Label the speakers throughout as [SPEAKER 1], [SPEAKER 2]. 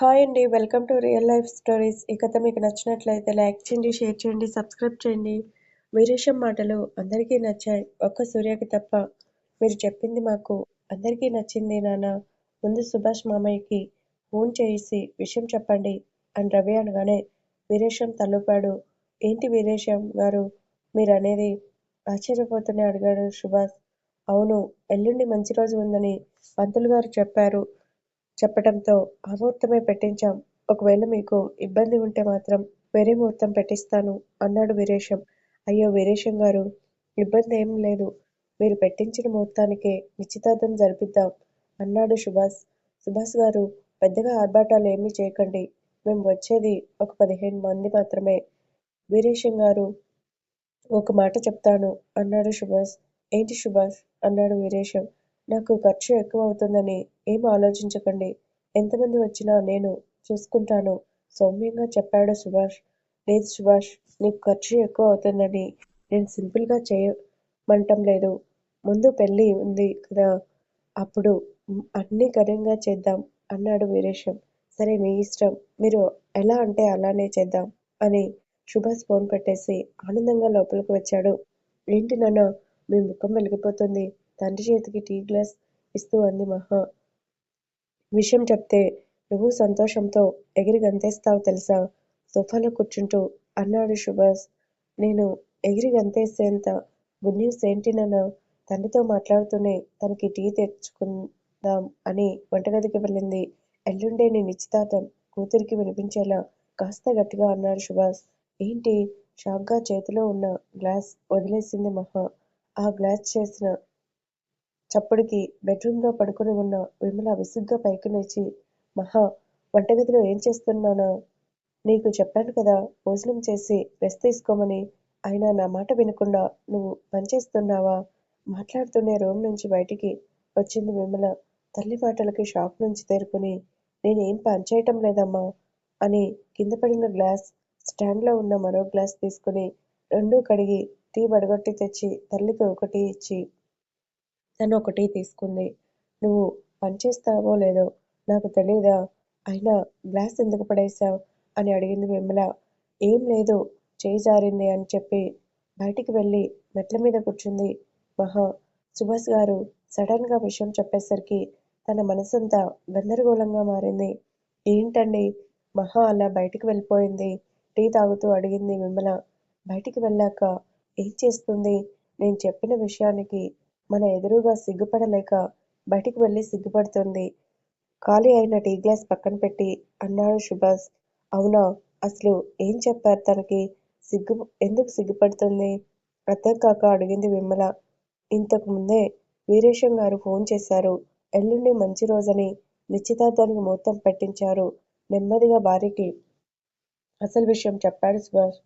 [SPEAKER 1] Hi అండి welcome to real life stories. ఈ కథ మీకు నచ్చినట్లయితే లైక్ చేయండి షేర్ చేయండి సబ్స్క్రైబ్ చేయండి. వీరేశం మాటలు అందరికీ నచ్చాయి. ఒక్క సూర్యకి తప్ప మీరు చెప్పింది మాకు అందరికీ నచ్చింది నాన్న. ముందు సుభాష్ మామయ్యకి ఫోన్ చేసి విషయం చెప్పండి అని రవి అనగానే వీరేశం తల్లుపాడు ఏంటి వీరేశం గారు? మీరు అనేది ఆశ్చర్యపోతూనే అడిగాడు సుభాష్. అవును ఎల్లుండి మంచి రోజు ఉందని పంతులు గారు చెప్పారు. చెప్పటంతో ఆ ముహూర్తమే పెట్టించాం. ఒకవేళ మీకు ఇబ్బంది ఉంటే మాత్రం వేరే ముహూర్తం పెట్టిస్తాను అన్నాడు వీరేశం. అయ్యో వీరేశం గారు ఇబ్బంది ఏం లేదు. మీరు పెట్టించిన ముహూర్తానికే నిశ్చితార్థం జరిపిద్దాం అన్నాడు సుభాష్. సుభాష్ గారు పెద్దగా ఆర్భాటాలు ఏమీ చేయకండి. మేము వచ్చేది ఒక పదిహేను మంది మాత్రమే. వీరేశం గారు ఒక మాట చెప్తాను అన్నాడు సుభాష్. ఏంటి సుభాష్? అన్నాడు వీరేశం. నాకు ఖర్చు ఎక్కువ అవుతుందని ఏం ఆలోచించకండి. ఎంతమంది వచ్చినా నేను చూసుకుంటాను. సౌమ్యంగా చెప్పాడు సుభాష్. లేదు సుభాష్ నీకు ఖర్చు ఎక్కువ అవుతుందని నేను సింపుల్గా చేయమంటం లేదు. ముందు పెళ్ళి ఉంది కదా అప్పుడు అన్నీ ఘనంగా చేద్దాం అన్నాడు వీరేశం. సరే మీ ఇష్టం. మీరు ఎలా అంటే అలానే చేద్దాం అని సుభాష్ ఫోన్ పెట్టేసి ఆనందంగా లోపలికి వచ్చాడు. ఏంటి నాన్న మీ ముఖం వెలిగిపోతుంది. తండ్రి చేతికి టీ గ్లాస్ ఇస్తూ అంది మహా. విషయం చెప్తే నువ్వు సంతోషంతో ఎగిరి గంతేస్తావు తెలుసా? సోఫాలో కూర్చుంటూ అన్నాడు సుభాష్. నేను ఎగిరి గంతేసేంత గుడ్ న్యూస్ ఏంటి నాన్న? తండ్రితో మాట్లాడుతూనే తనకి టీ తెచ్చుకుందాం అని వంటగదికి వెళ్ళింది. ఎల్లుండే నీ నిశ్చితార్థం కూతురికి వినిపించేలా కాస్త గట్టిగా అన్నాడు సుభాష్. ఏంటి? షాక్గా చేతిలో ఉన్న గ్లాస్ వదిలేసింది మహా. ఆ గ్లాస్ చేసిన చప్పుడుకి బెడ్రూమ్లో పడుకుని ఉన్న విమల విసుగ్గా పైకి లేచి మహా వంటగదిలో ఏం చేస్తున్నానా? నీకు చెప్పాను కదా భోజనం చేసి రెస్ట్ తీసుకోమని. అయినా నా మాట వినకుండా నువ్వు పనిచేస్తున్నావా మాట్లాడుతూనే రూమ్ నుంచి బయటికి వచ్చింది విమల. తల్లి మాటలకి షాక్ నుంచి తేరుకుని నేనేం పని చేయటం లేదమ్మా అని కింద పడిన గ్లాస్ స్టాండ్లో ఉన్న మరో గ్లాస్ తీసుకుని రెండూ కడిగి టీ వడగొట్టి తెచ్చి తల్లికి ఒకటి ఇచ్చి తను ఒకటి తీసుకుంది. నువ్వు పనిచేస్తావో లేదో నాకు తెలియదా అయినా గ్లాస్ ఎందుకు పడేశావు? అని అడిగింది విమల. ఏం లేదు చేయి జారింది అని చెప్పి బయటికి వెళ్ళి మెట్ల మీద కూర్చుంది మహా. సుభాష్ గారు సడన్గా విషయం చెప్పేసరికి తన మనసంతా గందరగోళంగా మారింది. ఏంటండి? మహా అలా బయటికి వెళ్ళిపోయింది. టీ తాగుతూ అడిగింది విమల. బయటికి వెళ్ళాక ఏం చేస్తుంది? నేను చెప్పిన విషయానికి మన ఎదురుగా సిగ్గుపడలేక బయటికి వెళ్ళి సిగ్గుపడుతుంది. ఖాళీ అయిన టీ గ్లాస్ పక్కన పెట్టి అన్నాడు సుభాష్. అవునా? అసలు ఏం చెప్పారు తనకి? సిగ్గు ఎందుకు సిగ్గుపడుతుంది? అర్థం కాక అడిగింది విమల. ఇంతకు ముందే వీరేశం గారు ఫోన్ చేశారు. ఎల్లుండి మంచి రోజని నిశ్చితార్థానికి ముహూర్తం పెట్టించారు. నెమ్మదిగా భార్యకి అసలు విషయం చెప్పాడు సుభాష్.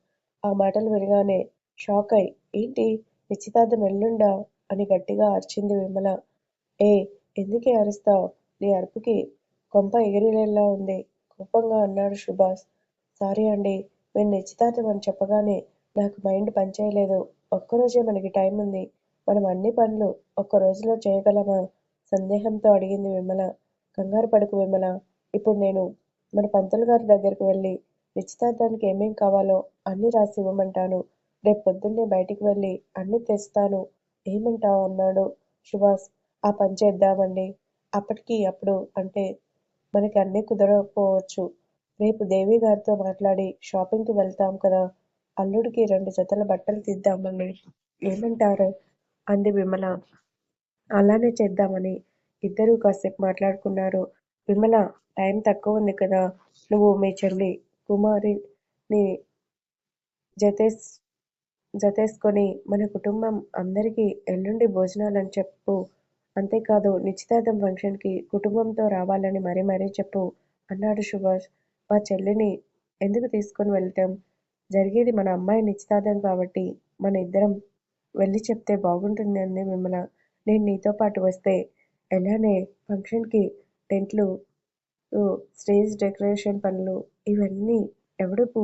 [SPEAKER 1] ఆ మాటలు వినగానే షాక్ అయి ఏంటి? నిశ్చితార్థం ఎల్లుండా? అని గట్టిగా అరిచింది విమల. ఏ ఎందుకే అరుస్తావు? నీ అరుపుకి కొంప ఎగిరేలా ఉంది కోపంగా అన్నాడు సుభాష్. సారీ అండి మీరు నిశ్చితార్థం అని చెప్పగానే నాకు మైండ్ పనిచేయలేదు. ఒక్కరోజే మనకి టైం ఉంది. మనం అన్ని పనులు ఒక్క రోజులో చేయగలమా? సందేహంతో అడిగింది విమల. కంగారు పడుకు విమల. ఇప్పుడు నేను మన పంతులు గారి దగ్గరికి వెళ్ళి నిశ్చితార్థానికి ఏమేం కావాలో అన్ని రాసి ఇవ్వమంటాను. రేపు పొద్దున్నే బయటికి వెళ్ళి అన్ని తెస్తాను. ఏమంటావు అన్నాడు సుభాష్. ఆ పని చేద్దామండి. అప్పటికి అప్పుడు అంటే మనకి అన్నీ కుదరకపోవచ్చు. రేపు దేవి గారితో మాట్లాడి షాపింగ్కి వెళ్తాం కదా. అల్లుడికి రెండు జతల బట్టలు తీద్దామని. ఏమంటారు? అంది విమల. అలానే చేద్దామని. ఇద్దరూ కాసేపు మాట్లాడుకున్నారు. విమల టైం తక్కువ ఉంది కదా. నువ్వు మీ చెల్లి కుమారిని జతేష్ జతేసుకుని మన కుటుంబం అందరికీ ఎల్లుండి భోజనాలని చెప్పు. అంతేకాదు నిశ్చితార్థం ఫంక్షన్కి కుటుంబంతో రావాలని మరీ మరీ చెప్పు అన్నాడు సుభాష్. మా చెల్లిని ఎందుకు తీసుకొని వెళ్తాం? జరిగేది మన అమ్మాయి నిశ్చితార్థం కాబట్టి మన ఇద్దరం వెళ్ళి చెప్తే బాగుంటుంది అంది విమల. నేను నీతో పాటు వస్తే ఎలానే ఫంక్షన్కి టెంట్లు స్టేజ్ డెకరేషన్ పనులు ఇవన్నీ ఎవడు పు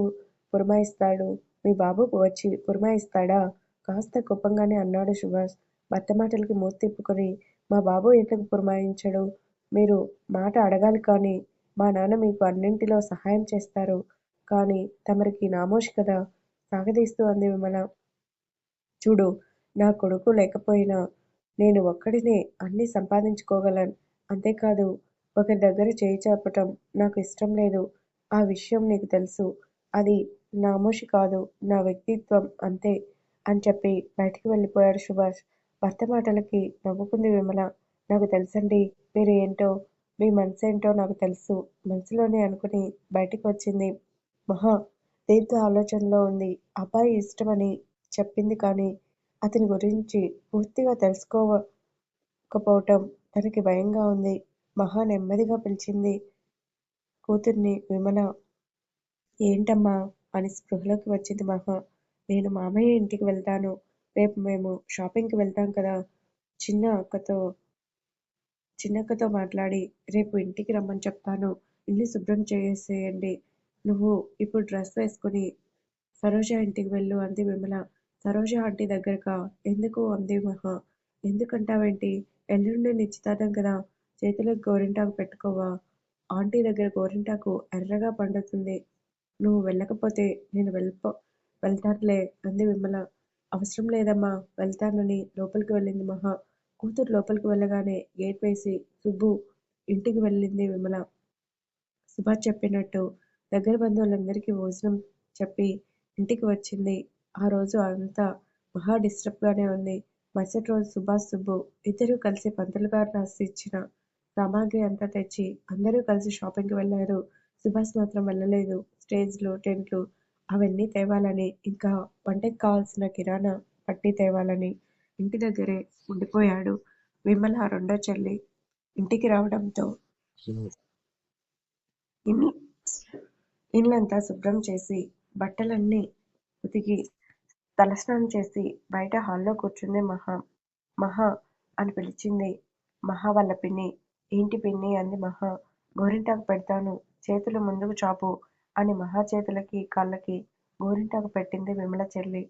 [SPEAKER 1] పురమాయిస్తాడు? మీ బాబు వచ్చి పురమాయిస్తాడా కాస్త కోపంగానే అన్నాడు సుభాష్ భర్త మాటలకి మూతి తిప్పుకొని మా బాబు ఎందుకు పురమాయించడు మీరు మాట అడగాలి కానీ మా నాన్న మీకు అన్నింటిలో సహాయం చేస్తారు. కానీ తమరికి నామోష్ కదా సాగదీస్తూ అంది విమల. చూడు నా కొడుకు లేకపోయినా నేను ఒక్కడినే అన్నీ సంపాదించుకోగలను. అంతేకాదు ఒకరి దగ్గర చేయి చాపటం నాకు ఇష్టం లేదు. ఆ విషయం నీకు తెలుసు. అది నామోషీ కాదు. నా వ్యక్తిత్వం అంతే అని చెప్పి బయటికి వెళ్ళిపోయాడు సుభాష్. భర్త మాటలకి నవ్వుకుంది విమల. నాకు తెలుసండి మీరు ఏంటో, మీ మనసేంటో నాకు తెలుసు మనసులోనే అనుకుని బయటికి వచ్చింది. మహా దీర్ఘ ఆలోచనలో ఉంది. అబ్బాయి ఇష్టమని చెప్పింది కానీ అతని గురించి పూర్తిగా తెలుసుకోకపోవటం తనకి భయంగా ఉంది. మహా నెమ్మదిగా పిలిచింది కూతుర్ని విమల. ఏంటమ్మా అని స్పృహలోకి వచ్చింది మహా. నేను మామయ్య ఇంటికి వెళ్తాను. రేపు మేము షాపింగ్కి వెళ్తాం కదా చిన్న అక్కతో చిన్నక్కతో మాట్లాడి రేపు ఇంటికి రమ్మని చెప్తాను. ఇల్లు శుభ్రం చేసేయండి. నువ్వు ఇప్పుడు డ్రెస్ వేసుకుని సరోజ ఇంటికి వెళ్ళు అంది విమల. సరోజ ఆంటీ దగ్గరకా? ఎందుకు? అంది మహా. ఎందుకంటావేంటి? ఎల్లుండి నిశ్చితార్థం కదా చేతులకు గోరింటాకు పెట్టుకోవా? ఆంటీ దగ్గర గోరింటాకు ఎర్రగా పండుతుంది. నువ్వు వెళ్ళకపోతే నేను వెళ్తానులే అంది విమల. అవసరం లేదమ్మా వెళ్తానని లోపలికి వెళ్ళింది మహా. కూతురు లోపలికి వెళ్ళగానే గేట్ వేసి సుబ్బు ఇంటికి వెళ్ళింది విమల. సుభాష్ చెప్పినట్టు దగ్గర బంధువులందరికీ భోజనం చెప్పి ఇంటికి వచ్చింది. ఆ రోజు అంతా మహా డిస్టర్బ్ గానే ఉంది. మరుసటి రోజు సుభాష్, సుబ్బు ఇద్దరూ కలిసి పంతులు గారు రాసి ఇచ్చిన సామాగ్రి అంతా తెచ్చి అందరూ కలిసి షాపింగ్కి వెళ్ళారు. సుభాష్ మాత్రం వెళ్ళలేదు. స్టేజ్లు, టెంట్లు అవన్నీ తేవాలని, ఇంకా వంటకి కావాల్సిన కిరాణా పట్టి తేవాలని ఇంటి దగ్గరే ఉండిపోయాడు. విమల రెండో చెల్లి ఇంటికి రావడంతో ఇల్లంతా శుభ్రం చేసి బట్టలన్నీ ఉతికి తలస్నానం చేసి బయట హాల్లో కూర్చుంది మహా. మహా అని పిలిచింది మహా వాళ్ళ పిన్ని. ఏంటి పిన్ని అంది మహా. గోరింటాకు పెడతాను చేతులు ముందుకు చాపు అని మహా చేతులకి, కాళ్ళకి గోరింటాకు పెట్టింది విమల చెల్లి.